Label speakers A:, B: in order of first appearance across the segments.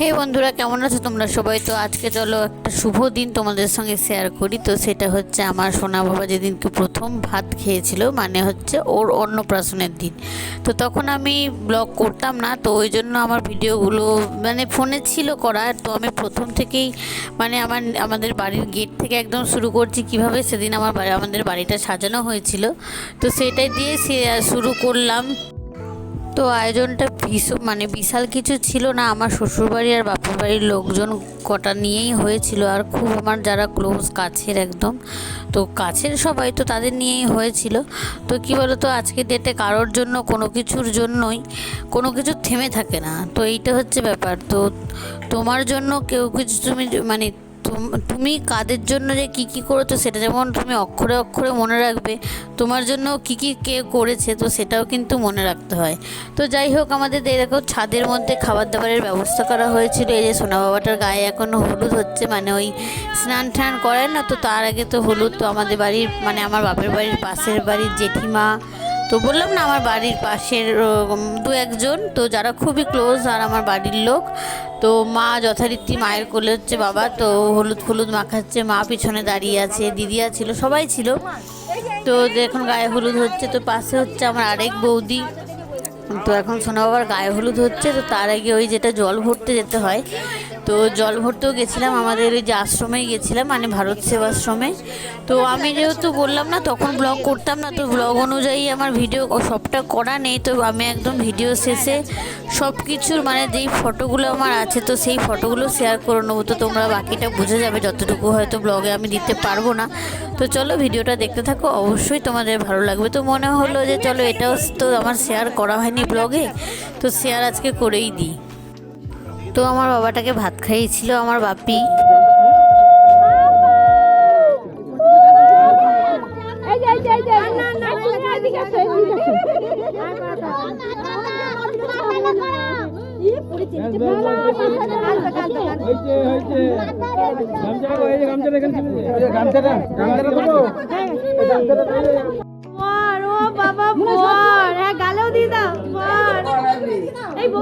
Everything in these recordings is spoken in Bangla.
A: হে বন্ধুরা, কেমন আছো তোমরা সবাই? তো আজকে চলো একটা শুভ দিন তোমাদের সঙ্গে শেয়ার করি। তো সেটা হচ্ছে আমার সোনা বাবা যেদিনকে প্রথম ভাত খেয়েছিল মানে হচ্ছে ওর অন্নপ্রাশনের দিন। তো তখন আমি ব্লগ করতাম না, তো ওই জন্য আমার ভিডিওগুলো মানে ফোনে ছিল করা। তো আমি প্রথম থেকেই মানে আমার, আমাদের বাড়ির গেট থেকে একদম শুরু করছি কীভাবে সেদিন আমার আমাদের বাড়িটা সাজানো হয়েছিল। তো সেটাই দিয়ে শুরু করলাম। তো আয়োজনটা ভীষণ মানে বিশাল কিছু ছিল না। আমার শ্বশুরবাড়ি আর বাপের বাড়ির লোকজন কটা নিয়েই হয়েছিল। আর খুব আমার যারা ক্লোজ কাছের একদম, তো কাছের সবাই তো তাদের নিয়েই হয়েছিল। তো কী বলো তো আজকে ডেটে কারোর জন্য, কোনো কিছুর জন্যই কোনো কিছু থেমে থাকে না। তো এইটা হচ্ছে ব্যাপার। তো তোমার জন্য কেউ কিছু তুমি মানে তুম- কাদের জন্য যে কী কী করেছ সেটা যেমন তুমি অক্ষরে অক্ষরে মনে রাখবে, তোমার জন্য কী কী কে করেছে তো সেটাও কিন্তু মনে রাখতে হয়। তো যাই হোক, আমাদের এরকম ছাদের মধ্যে খাবার দাবারের ব্যবস্থা করা হয়েছিল। এই যে সোনা বাবাটার গায়ে এখন হলুদ হচ্ছে মানে ওই স্নান টান করে না, তো তার আগে তো হলুদ তো আমাদের বাড়ির মানে আমার বাপের বাড়ির পাশের বাড়ির জেঠিমা তো বললাম না, আমার বাড়ির পাশের দু একজন, তো যারা খুবই ক্লোজ আর আমার বাড়ির লোক, তো মা যথারীতি মায়ের কোলে হচ্ছে বাবা, তো হলুদ হলুদ মাখাচ্ছে, মা পিছনে দাঁড়িয়ে আছে, দিদি ছিল সবাই ছিল। তো এখন গায়ে হলুদ হচ্ছে, তো পাশে হচ্ছে আমার আরেক বৌদি। তো এখন সোনা বাবার গায়ে হলুদ হচ্ছে, তো তার আগে ওই যেটা জল ভরতে যেতে হয় তো জল ভরতেও গেছিলাম, আমাদের যে আশ্রমেই গেছিলাম মানে ভারত সেবাশ্রমে। তো আমি যেহেতু বললাম না, তখন ব্লগ করতাম না, তো ব্লগ অনুযায়ী আমার ভিডিও সবটা করা নেই, তো আমি একদম ভিডিও শেষে সব কিছুর মানে যেই ফটোগুলো আমার আছে, তো সেই ফটোগুলো শেয়ার করে নেব। তো তোমরা বাকিটা বুঝে যাবে, যতটুকু হয়তো ব্লগে আমি দিতে পারব না। তো চলো ভিডিওটা দেখতে থাকো, অবশ্যই তোমাদের ভালো লাগবে। তো মনে হলো যে, চলো এটাও তো আমার শেয়ার করা হয়নি ব্লগে তো শেয়ার আজকে করেই দিই। তো আমার বাবাটাকে ভাত খাইয়েছিল আমার বাপি
B: এই যে এই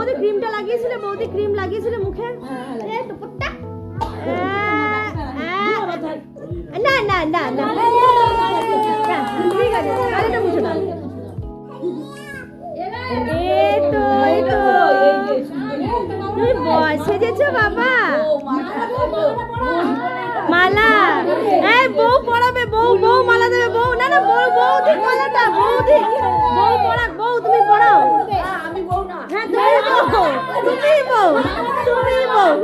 B: বৌদি ক্রিমটা লাগিয়েছিল বৌদি ক্রিম লাগিয়েছিল মুখে হ্যাঁ, হ্যাঁ। না না না না ঠিক আছে সেজেছো বাবা মালা এই বউ পড়াবে বউ বউ মালা দেবে বউ না না বউ বউ মালাটা বউ বউ তুমি বউ তুমি বউ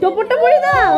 B: টোপরটা দাও